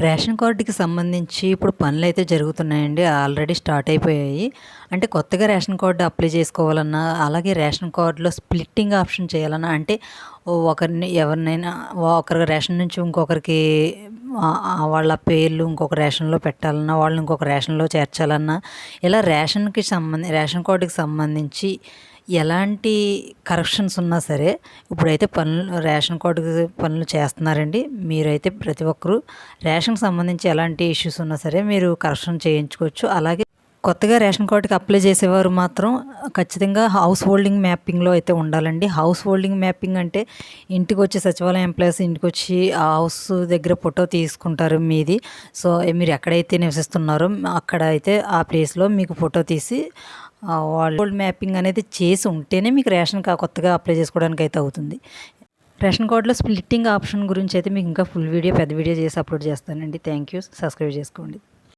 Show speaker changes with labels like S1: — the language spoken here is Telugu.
S1: రేషన్ కార్డుకి సంబంధించి ఇప్పుడు పనులు అయితే జరుగుతున్నాయండి. ఆల్రెడీ స్టార్ట్ అయిపోయాయి. అంటే కొత్తగా రేషన్ కార్డు అప్లై చేసుకోవాలన్నా అలాగే రేషన్ కార్డులో స్ప్లిట్టింగ్ ఆప్షన్ చేయాలన్నా అంటే ఒకరిని ఎవరినైనా ఒకరి రేషన్ నుంచి ఇంకొకరికి వాళ్ళ పేర్లు ఇంకొక రేషన్లో పెట్టాలన్నా వాళ్ళని ఇంకొక రేషన్లో చేర్చాలన్నా ఇలా రేషన్కి సంబంధి రేషన్ కార్డుకి సంబంధించి ఎలాంటి కరెక్షన్స్ ఉన్నా సరే ఇప్పుడైతే పనులు రేషన్ కార్డుకి పనులు చేస్తున్నారండి. మీరైతే ప్రతి ఒక్కరూ రేషన్కి సంబంధించి ఎలాంటి ఇష్యూస్ ఉన్నా సరే మీరు కరెక్షన్ చేయించుకోవచ్చు. అలాగే కొత్తగా రేషన్ కార్డుకి అప్లై చేసేవారు మాత్రం ఖచ్చితంగా హౌస్ హోల్డింగ్ మ్యాపింగ్లో అయితే ఉండాలండి. హౌస్ హోల్డింగ్ మ్యాపింగ్ అంటే ఇంటికి వచ్చి సచివాలయం ఎంప్లాయీస్ ఇంటికి వచ్చి ఆ హౌస్ దగ్గర ఫోటో తీసుకుంటారు మీది. సో మీరు ఎక్కడైతే నివసిస్తున్నారో అక్కడ అయితే ఆ ప్లేస్లో మీకు ఫోటో తీసి వాళ్ళు మ్యాపింగ్ అనేది చేసి ఉంటేనే మీకు రేషన్ కొత్తగా అప్లై చేసుకోవడానికి అయితే అవుతుంది. రేషన్ కార్డులో స్ప్లిట్టింగ్ ఆప్షన్ గురించి అయితే మీకు ఇంకా ఫుల్ వీడియో పెద్ద వీడియో చేసి అప్లోడ్ చేస్తానండి. థ్యాంక్ యూ సబ్స్క్రైబ్ చేసుకోండి.